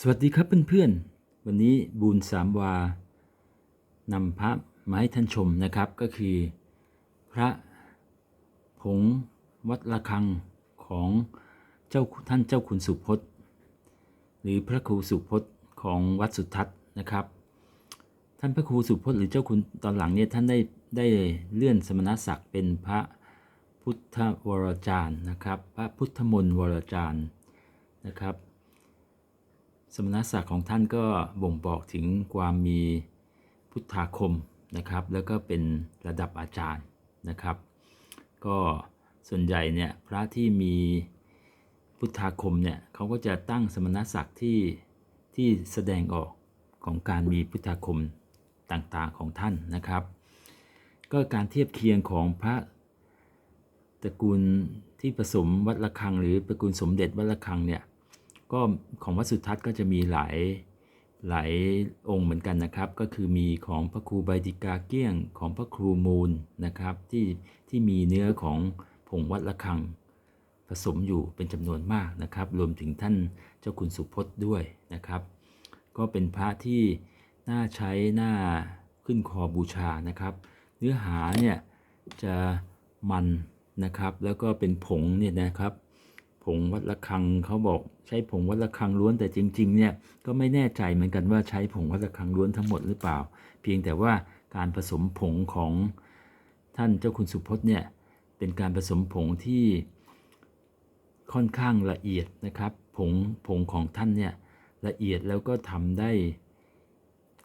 สวัสดีครับเพื่อนๆ วันนี้บูญสามวานำพระมาให้ท่านชมนะครับก็คือ พระผงวัดระฆังของเจ้าท่านเจ้าคุณสุพจน์ หรือพระครูสุพจน์ของวัดสุทัศน์นะครับ ท่านพระครูสุพจน์หรือเจ้าคุณตอนหลังเนี่ยท่านได้ได้เลื่อนสมณศักดิ์เป็นพระพุทธวรจารย์นะครับ พระพุทธมนต์วรจารย์นะครับ มณศักดิ์ของท่านก็บ่งบอกถึงความมีพุทธาคมนะครับ แล้วก็เป็นระดับอาจารย์นะครับ ก็ส่วนใหญ่เนี่ยพระที่มีพุทธาคมเนี่ยเขาก็จะตั้งสมณศักดิ์ที่ที่แสดงออกของการมีพุทธาคมต่างๆของท่านนะครับ ก็การเทียบเคียงของพระตระกูลที่ผสมวัดระฆัง หรือตระกูลสมเด็จวัดระฆังเนี่ย ก็ของวัดสุทัศน์ก็จะมีหลายหลายองค์เหมือนกันนะครับ ก็คือมีของพระครูใบดิกาเกี้ยงของพระครูมูลนะครับที่ที่มีเนื้อของผงวัดระฆังผสมอยู่เป็นจำนวนมากนะครับ รวมถึงท่านเจ้าคุณสุพจน์ด้วยนะครับ ก็เป็นพระที่น่าใช้น่าขึ้นคอบูชานะครับ เนื้อหาเนี่ยจะมันนะครับแล้วก็เป็นผงเนี่ยนะครับ งวัดระฆังเขาบอกใช้ผงวัดระฆังล้วนแต่จริง ๆ เนี่ยก็ไม่แน่ใจเหมือนกันว่าใช้ผงวัดระฆังล้วนทั้งหมดหรือเปล่า เพียงแต่ว่าการผสมผงของท่านเจ้าคุณสุพจน์เนี่ยเป็นการผสมผงที่ค่อนข้างละเอียดนะครับ ผงผงของท่านเนี่ยละเอียดแล้วก็ทำได้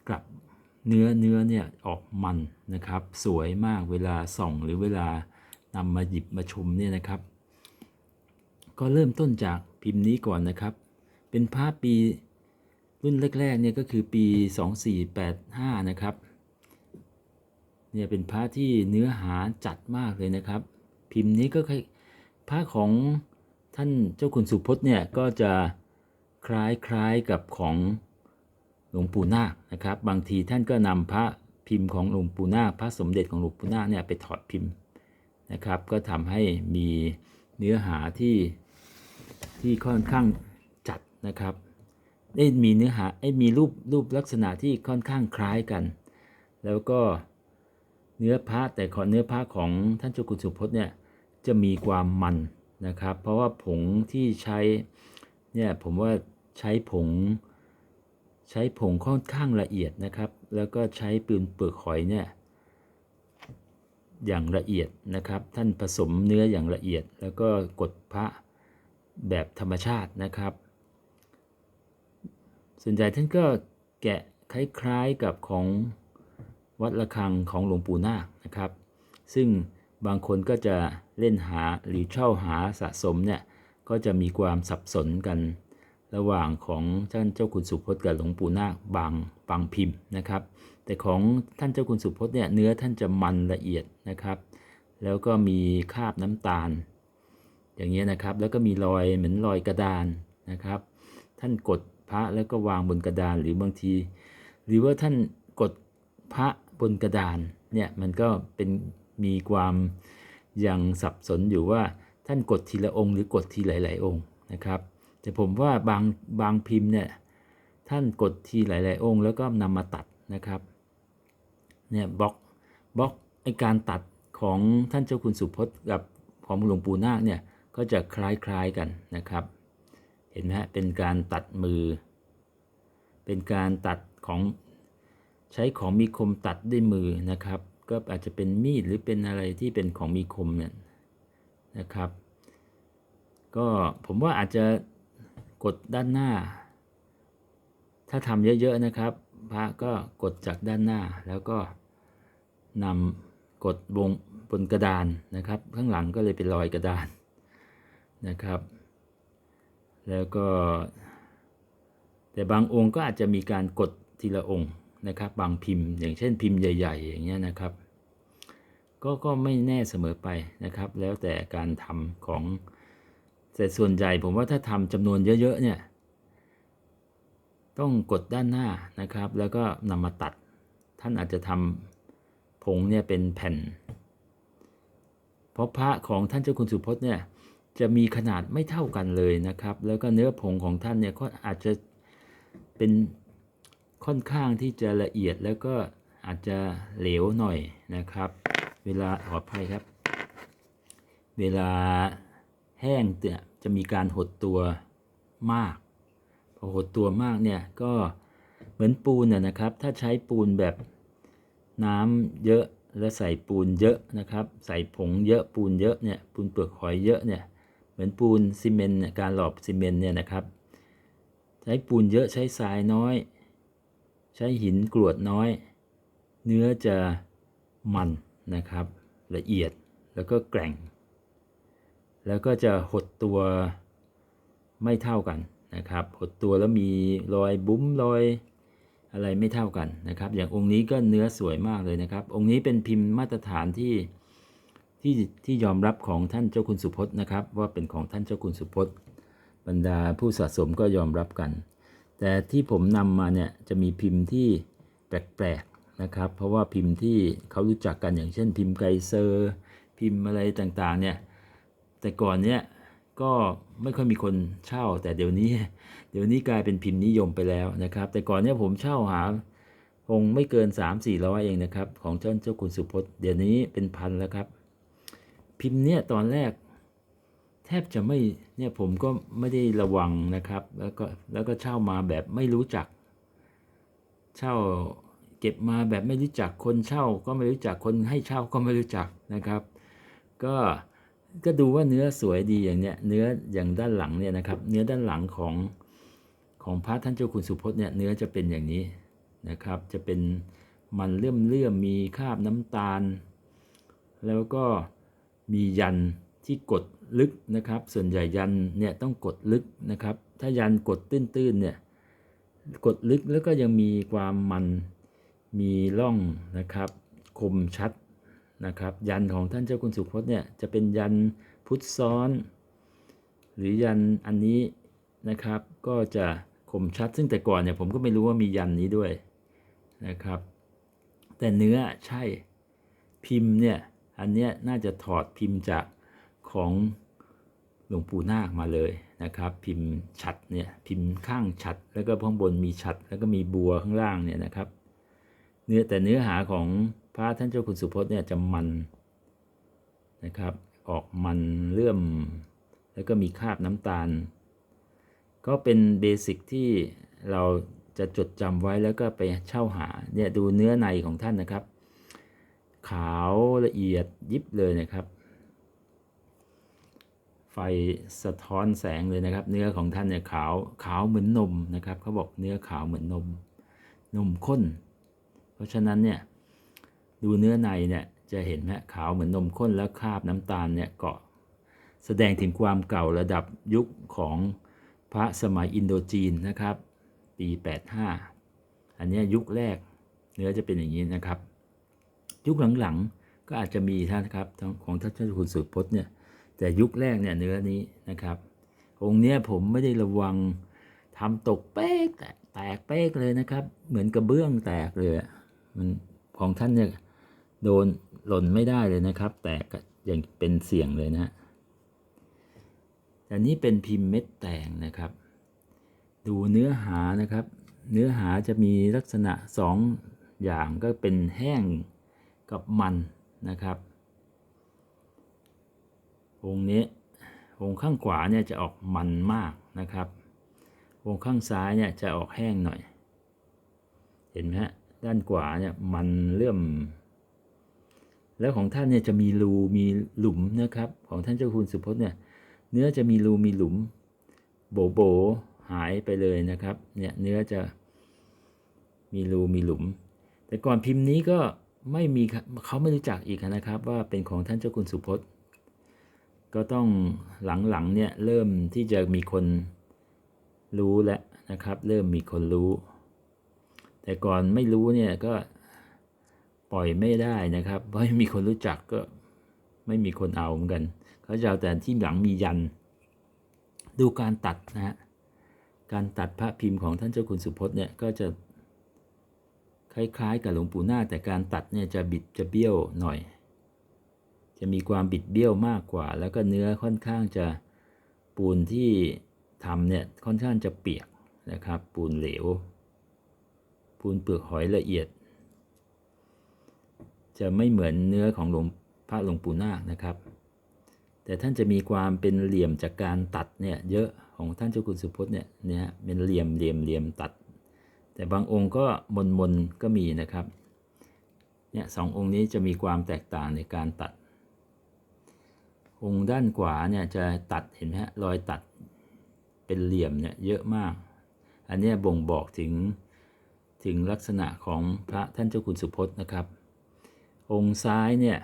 กลับเนื้อเนื้อเนี่ยออกมันนะครับ สวยมากเวลาส่องหรือเวลานำมาหยิบมาชมเนี่ยนะครับ ก็เริ่มต้นจากพิมพ์นี้ก่อนนะครับ เป็นพระปีรุ่นแรกๆเนี่ยก็คือปี 2485 นะครับ เนี่ยเป็นพระที่เนื้อหาจัดมากเลยนะครับ พิมพ์นี้ก็คล้ายพระของท่านเจ้าคุณสุพจน์เนี่ยก็จะคล้ายๆกับของหลวงปู่นาคนะครับ บางทีท่านก็นำพระพิมพ์ของหลวงปู่นาคพระสมเด็จของหลวงปู่นาคเนี่ยไปถอดพิมพ์นะครับ ก็ทำให้มีเนื้อหาที่ ที่ค่อนข้างจัดนะครับได้มีเนื้อหาไอ้มีรูปรูปลักษณะที่ค่อนข้างคล้ายกัน แล้วก็เนื้อพระแต่ขอเนื้อพระของท่านเจ้าคุณสุพจน์เนี่ยจะมีความมันนะครับ เพราะว่าผงที่ใช้เนี่ยผมว่าใช้ผง ใช้ผงค่อนข้างละเอียดนะครับ แล้วก็ใช้ปืนเปลือกหอยเนี่ยอย่างละเอียดนะครับ ท่านผสมเนื้ออย่างละเอียด แล้วก็กดพระ แบบธรรมชาตินะครับ ส่วนใหญ่ท่านก็แกะคล้ายๆกับของวัดระฆังของหลวงปู่นาคนะครับ ซึ่งบางคนก็จะเล่นหาหรือเช่าหาสะสมเนี่ยก็จะมีความสับสนกัน ระหว่างของท่านเจ้าคุณสุพจน์กับหลวงปู่นาคบางบางพิมพ์นะครับ แต่ของท่านเจ้าคุณสุพจน์เนี่ยเนื้อท่านจะมันละเอียดนะครับ แล้วก็มีคาบน้ำตาล อย่างเงี้ยนะครับ แล้วก็มีรอยเหมือนรอยกระดานนะครับ ท่านกดพระแล้วก็วางบนกระดานหรือบางที หรือว่าท่านกดพระบนกระดานเนี่ยมันก็เป็นมีความยังสับสนอยู่ว่าท่านกดทีละองค์หรือกดทีหลาย ๆ องค์นะครับ แต่ผมว่าบางบางพิมพ์เนี่ยท่านกดทีหลาย ๆ องค์ แล้วก็นำมาตัดนะครับเนี่ยบล็อกบล็อกไอการตัดของท่านเจ้าคุณสุพจน์กับของหลวงปู่นาคเนี่ย ก็จะคล้ายๆกันนะครับ เห็นไหมฮะเป็นการตัดมือ เป็นการตัดของใช้ของมีคมตัดด้วยมือนะครับ ก็อาจจะเป็นมีดหรือเป็นอะไรที่เป็นของมีคมเนี่ยนะครับ ก็ผมว่าอาจจะกดด้านหน้า ถ้าทำเยอะๆนะครับ พระก็กดจากด้านหน้าแล้วก็นำกดวงบนกระดานนะครับ ข้างหลังก็เลยเป็นรอยกระดาน นะครับ แล้วก็ แต่บางองค์ก็อาจจะมีการกดทีละองค์นะครับ บางพิมพ์ อย่างเช่นพิมพ์ใหญ่ ๆ อย่างเงี้ยนะครับ ก็ก็ไม่แน่เสมอไปนะครับ แล้วแต่การทำของแต่ส่วนใหญ่ผมว่าถ้าทำจำนวนเยอะๆเนี่ยต้องกดด้านหน้านะครับ แล้วก็นำมาตัด ท่านอาจจะทำผงเนี่ยเป็นแผ่น เพราะพระของท่านเจ้าคุณสุพจน์เนี่ย จะมีขนาดไม่เท่ากันเลยนะครับ แล้วก็เนื้อผงของท่านเนี่ยก็อาจจะเป็นค่อนข้างที่จะละเอียดแล้วก็อาจจะเหลวหน่อยนะครับ เวลาขออภัยครับ เวลาแห้งเนี่ยจะมีการหดตัวมาก พอหดตัวมากเนี่ยก็เหมือนปูนนะครับ ถ้าใช้ปูนแบบน้ำเยอะแล้วใส่ปูนเยอะนะครับ ใส่ผงเยอะปูนเยอะเนี่ยปูนเปลือกหอยเยอะเนี่ย เหมือนปูนซีเมนต์การหลอมซีเมนต์เนี่ยนะครับ ใช้ปูนเยอะใช้ทรายน้อย ใช้หินกรวดน้อย เนื้อจะมันนะครับ ละเอียดแล้วก็แกร่ง แล้วก็จะหดตัวไม่เท่ากันนะครับหดตัวแล้วมีรอยบุ้มรอยอะไรไม่เท่ากันนะครับ อย่างองค์นี้ก็เนื้อสวยมากเลยนะครับ องค์นี้เป็นพิมพ์มาตรฐานที่ ที่ที่ยอมรับของท่านเจ้าคุณสุพจน์นะครับ ว่าเป็นของท่านเจ้าคุณสุพจน์ บรรดาผู้สะสมก็ยอมรับกัน แต่ที่ผมนำมาเนี่ยจะมีพิมพ์ที่แปลกๆนะครับ เพราะว่าพิมพ์ที่เขารู้จักกันอย่างเช่น พิมพ์ไกเซอร์ พิมพ์อะไรต่างๆเนี่ยแต่ก่อนเนี่ยก็ไม่ค่อยมีคนเช่า แต่เดี๋ยวนี้ เดี๋ยวนี้กลายเป็นพิมพ์นิยมไปแล้วนะครับ แต่ก่อนเนี่ยผมเช่าหาคงไม่เกิน 3 4 0 0 เองนะครับ ของเจ้าเจ้าคุณสุพจน์เดี๋ยวนี้เป็นพันแล้วครับ พิมพ์เนี่ยตอนแรก แทบจะไม่เนี่ยผมก็ไม่ได้ระวังนะครับ แล้วก็แล้วก็เช่ามาแบบไม่รู้จัก เช่าเก็บมาแบบไม่รู้จักคนเช่า ก็ไม่รู้จักคนให้เช่าก็ไม่รู้จักนะครับ ก็ก็ดูว่าเนื้อสวยดีอย่างเนี้ยเนื้ออย่างด้านหลังเนี่ยนะครับ เนื้อด้านหลังของของพระท่านเจ้าคุณสุพจน์เนี่ยเนื้อจะเป็นอย่างนี้นะครับ จะเป็นมันเลื่อมเลื่อมๆมีคราบน้ำตาล แล้วก็ มียันที่กดลึกนะครับ ส่วนใหญ่ยันเนี่ยต้องกดลึกนะครับ ถ้ายันกดตื้นๆเนี่ยกดลึกแล้วก็ยังมีความมันมีร่องนะครับ คมชัดนะครับ ยันของท่านเจ้าคุณสุพจน์เนี่ยจะเป็นยันพุทธซ้อน หรือยันอันนี้นะครับ ก็จะคมชัดซึ่งแต่ก่อนเนี่ยผมก็ไม่รู้ว่ามียันนี้ด้วยนะครับ แต่เนื้อใช่พิมพ์เนี่ย อันเนี้ยน่าจะถอดพิมพ์จากของหลวงปู่นาคมาเลยนะครับ พิมพ์ฉัดเนี่ยพิมพ์ข้างฉัด แล้วก็ข้างบนมีฉัด แล้วก็มีบัวข้างล่างเนี่ยนะครับ เนื้อแต่เนื้อหาของพระท่านเจ้าคุณสุพจน์เนี่ยจะมันนะครับ ออกมันเลื่อม แล้วก็มีคราบน้ำตาล ก็เป็นเบสิกที่เราจะจดจำไว้แล้วก็ไปเช่าหาเนี่ยดูเนื้อในของท่านนะครับ ขาวละเอียดยิบเลยนะครับ ไฟสะท้อนแสงเลยนะครับ เนื้อของท่านเนี่ยขาวขาวเหมือนนมนะครับเขาบอกเนื้อขาวเหมือนนม นมข้น เพราะฉะนั้นเนี่ยดูเนื้อในเนี่ยจะเห็นไหมขาวเหมือนนมข้นแล้วคราบน้ำตาลเนี่ยเกาะแสดงถึงความเก่าระดับยุคของพระสมัยอินโดจีนนะครับ ปี 85 อันนี้ยุคแรกเนื้อจะเป็นอย่างนี้นะครับ ยุคหลังๆ ก็อาจจะมีท่านครับของท่านเจ้าคุณสุพจน์เนี่ยแต่ยุคแรกเนี่ยเนื้อนี้นะครับ องค์เนี้ยผมไม่ได้ระวังทำตกเป๊กแตกแตกเป๊กเลยนะครับ เหมือนกระเบื้องแตกเลยอะมันของท่านเนี่ยโดนหล่นไม่ได้เลยนะครับ แตกอย่างเป็นเสียงเลยนะฮะแต่นี้เป็นพิมพ์เม็ดแตงนะครับ ดูเนื้อหานะครับ เนื้อหาจะมีลักษณะสองอย่างก็เป็นแห้ง กับมันนะครับองนี้องข้างขวาเนี่ยจะออกมันมากนะครับองข้างซ้ายเนี่ยจะออกแห้งหน่อย เห็นไหมฮะด้านขวาเนี่ยมันเริ่ม แล้วของท่านเนี่ยจะมีรูมีหลุมนะครับ ของท่านเจ้าคุณสุพจน์เนี่ยเนื้อจะมีรูมีหลุม โบโบหายไปเลยนะครับเนี่ยเนื้อจะมีรูมีหลุม แต่ก่อนพิมพ์นี้ก็ ไม่มีเขาไม่รู้จักอีกนะครับ ว่าเป็นของท่านเจ้าคุณสุพจน์ ก็ต้องหลังๆเนี่ยเริ่มที่จะมีคนรู้แล้วนะครับ เริ่มมีคนรู้ แต่ก่อนไม่รู้เนี่ยก็ปล่อยไม่ได้นะครับ เพราะไม่มีคนรู้จักก็ไม่มีคนเอาเหมือนกัน เขาจะเอาแต่ที่หลังมียัน ดูการตัดนะฮะการตัดพระพิมพ์ของท่านเจ้าคุณสุพจน์เนี่ยก็จะ คล้ายๆ กับหลวงปู่นาแต่การตัดเนี่ยจะบิดจะเบี้ยวหน่อย จะมีความบิดเบี้ยวมากกว่า แล้วก็เนื้อค่อนข้างจะปูนที่ทำเนี่ยค่อนข้างจะเปียกนะครับ ปูนเหลว ปูนเปลือกหอยละเอียด จะไม่เหมือนเนื้อของหลวงพระหลวงปู่นาคนะครับ แต่ท่านจะมีความเป็นเหลี่ยมจากการตัดเนี่ยเยอะของท่านเจ้าคุณสุพจน์เนี่ยเนี่ยเป็นเหลี่ยมเหลี่ยมเหลี่ยมตัด แต่บางองค์ก็มนมนๆก็มีนะครับเนี่ยสององค์นี้จะมีความแตกต่างในการตัด องค์ด้านขวาเนี่ยจะตัดเห็นไหมฮะรอยตัดเป็นเหลี่ยมเนี่ยเยอะมาก อันนี้บ่งบอกถึงถึงลักษณะของพระท่านเจ้าคุณสุพจน์นะครับ องค์ซ้ายเนี่ย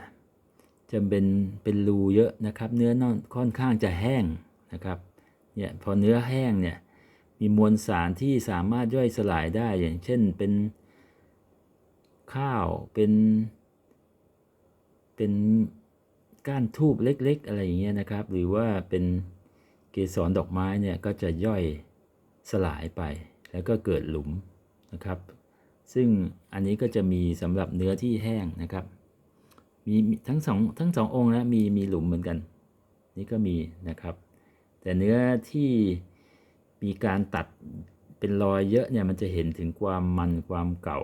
จะเป็นเป็นรูเยอะนะครับ เนื้อนอนค่อนข้างจะแห้งนะครับเนี่ยพอเนื้อแห้งเนี่ย มีมวลสารที่สามารถย่อยสลายได้อย่างเช่นเป็นข้าวเป็นเป็นก้านทูบเล็ก ๆ อะไรอย่างเงี้ยนะครับ หรือว่าเป็นเกสรดอกไม้เนี่ยก็จะย่อยสลายไป แล้วก็เกิดหลุมนะครับ ซึ่งอันนี้ก็จะมีสำหรับเนื้อที่แห้งนะครับ มีทั้งสองทั้งสององค์นะมีมีหลุมเหมือนกัน นี่ก็มีนะครับ แต่เนื้อที่ มีการตัดเป็นรอยเยอะเนี่ยมันจะเห็นถึงความมันความเก่า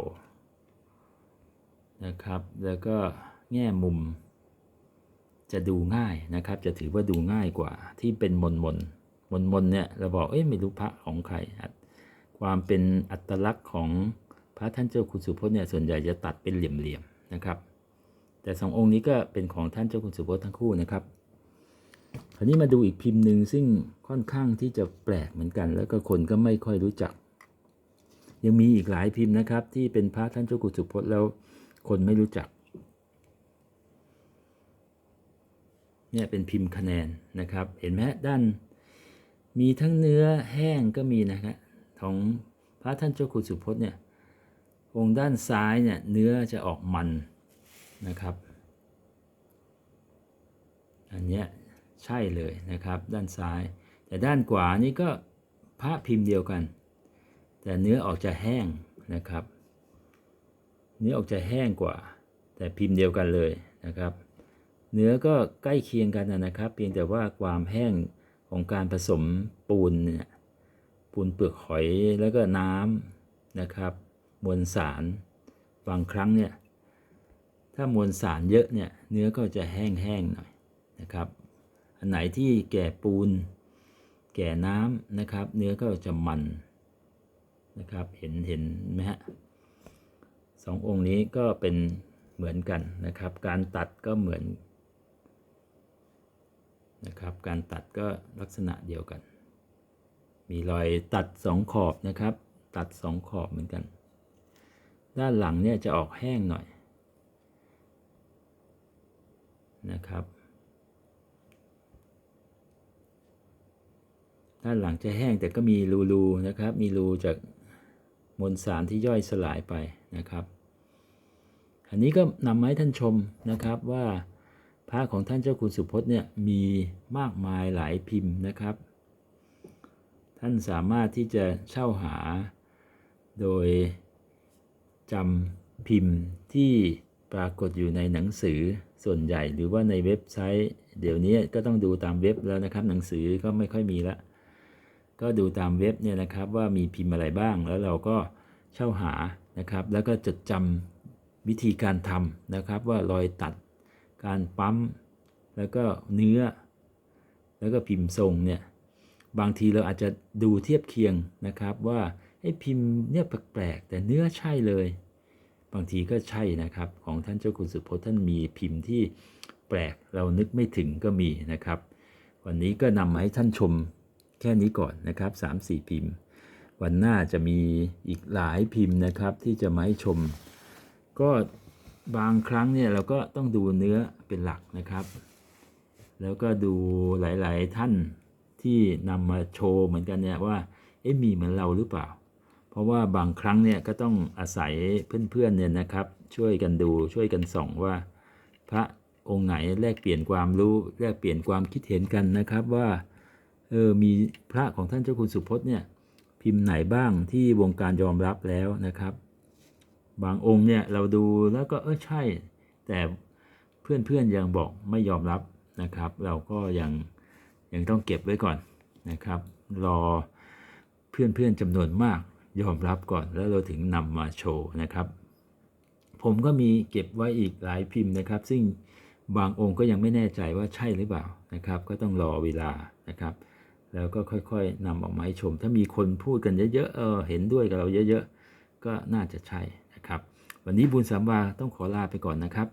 นะครับ แล้วก็แง่มุม จะดูง่ายนะครับ จะถือว่าดูง่ายกว่าที่เป็นมนมนมนมนเนี่ยเราบอกเอ้ยไม่รู้พระของใคร ความเป็นอัตลักษณ์ของพระท่านเจ้าคุณสุพจน์เนี่ยส่วนใหญ่จะตัดเป็นเหลี่ยมๆนะครับ แต่สององค์นี้ก็เป็นของท่านเจ้าคุณสุพจน์ทั้งคู่นะครับ คราวนี้มาดูอีกพิมพ์หนึ่งซึ่งค่อนข้างที่จะแปลกเหมือนกัน แล้วก็คนก็ไม่ค่อยรู้จัก ยังมีอีกหลายพิมพ์นะครับ ที่เป็นพระท่านเจ้าคุสุพจน์แล้วคนไม่รู้จัก เนี่ยเป็นพิมพ์คะแนนนะครับ เห็นไหมด้าน มีทั้งเนื้อแห้งก็มีนะครับของพระท่านเจ้าคุณสุพจน์เนี่ยองค์ด้านซ้ายเนี่ยเนื้อจะออกมันนะครับ อันเนี้ย ใช่เลยนะครับ ด้านซ้าย แต่ด้านขวานี่ก็พระพิมพ์เดียวกัน แต่เนื้อออกจะแห้งนะครับ เนื้อออกจะแห้งกว่า แต่พิมพ์เดียวกันเลยนะครับ เนื้อก็ใกล้เคียงกันนะครับ เพียงแต่ว่าความแห้งของการผสมปูนเนี่ยปูนเปลือกหอยแล้วก็น้ำนะครับ มวลสารบางครั้งเนี่ยถ้ามวลสารเยอะเนี่ยเนื้อก็จะแห้งๆหน่อยนะครับ อันไหนที่แก่ปูน แก่น้ำนะครับ เนื้อก็จะมันนะครับ เห็นเห็นไหมฮะสององค์นี้ก็เป็นเหมือนกันนะครับ การตัดก็เหมือนนะครับ การตัดก็ลักษณะเดียวกัน มีรอยตัดสองขอบนะครับ ตัดสองขอบเหมือนกัน ด้านหลังเนี่ยจะออกแห้งหน่อยนะครับ ด้านหลังจะแห้งแต่ก็มีรูๆนะครับ มีรูจากมวลสารที่ย่อยสลายไปนะครับ อันนี้ก็นำมาให้ท่านชมนะครับว่าพระของท่านเจ้าคุณสุพจน์เนี่ยมีมากมายหลายพิมพ์นะครับ ท่านสามารถที่จะเช่าหา โดยจำพิมพ์ที่ปรากฏอยู่ในหนังสือส่วนใหญ่หรือว่าในเว็บไซต์ เดี๋ยวนี้ก็ต้องดูตามเว็บแล้วนะครับ หนังสือก็ไม่ค่อยมีละ ก็ดูตามเว็บเนี่ยนะครับว่ามีพิมพ์อะไรบ้าง แล้วเราก็เช่าหานะครับ แล้วก็จดจำวิธีการทำนะครับ ว่ารอยตัดการปั๊ม แล้วก็เนื้อ แล้วก็พิมพ์ทรงเนี่ยบางทีเราอาจจะดูเทียบเคียงนะครับว่าไอ้พิมพ์เนี่ยแปลกๆแต่เนื้อใช่เลย บางทีก็ใช่นะครับ ของท่านเจ้าคุณสุพจน์ท่านมีพิมพ์ที่แปลกเรานึกไม่ถึงก็มีนะครับ วันนี้ก็นำมาให้ท่านชม แค่นี้ก่อนนะครับ 3-4 พิมพ์ วันหน้าจะมีอีกหลายพิมพ์นะครับ ที่จะมาให้ชม ก็บางครั้งเนี่ยเราก็ต้องดูเนื้อเป็นหลักนะครับ แล้วก็ดูหลายๆท่านที่นำมาโชว์เหมือนกันเนี่ยว่าเอ๊ะมีเหมือนเราหรือเปล่า เพราะว่าบางครั้งเนี่ยก็ต้องอาศัยเพื่อนๆเนี่ยนะครับ ช่วยกันดูช่วยกันส่องว่า พระองค์ไหนแลกเปลี่ยนความรู้แลกเปลี่ยนความคิดเห็นกันนะครับว่า เออมีพระของท่านเจ้าคุณสุพจน์เนี่ยพิมพ์ไหนบ้างที่วงการยอมรับแล้วนะครับ บางองค์เนี่ยเราดูแล้วก็เออใช่ แต่เพื่อนๆยังบอกไม่ยอมรับนะครับ เราก็ยังยังต้องเก็บไว้ก่อนนะครับ รอเเพื่อนๆจำนวนมากยอมรับก่อนแล้วเราถึงนำมาโชว์นะครับ ผมก็มีเก็บไว้อีกหลายพิมพ์นะครับ ซึ่งบางองค์ก็ยังไม่แน่ใจว่าใช่หรือเปล่านะครับ ก็ต้องรอเวลานะครับ แล้วก็ค่อยๆนำออกมาให้ชม ถ้ามีคนพูดกันเยอะๆเออเห็นด้วยกับเราเยอะๆ ก็น่าจะใช่นะครับ วันนี้บุญสามวาต้องขอลาไปก่อนนะครับ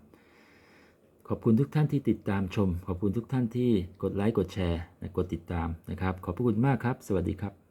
ขอบคุณทุกท่านที่ติดตามชม ขอบคุณทุกท่านที่กดไลค์กดแชร์กดติดตามนะครับ ขอบพระคุณมากครับ สวัสดีครับ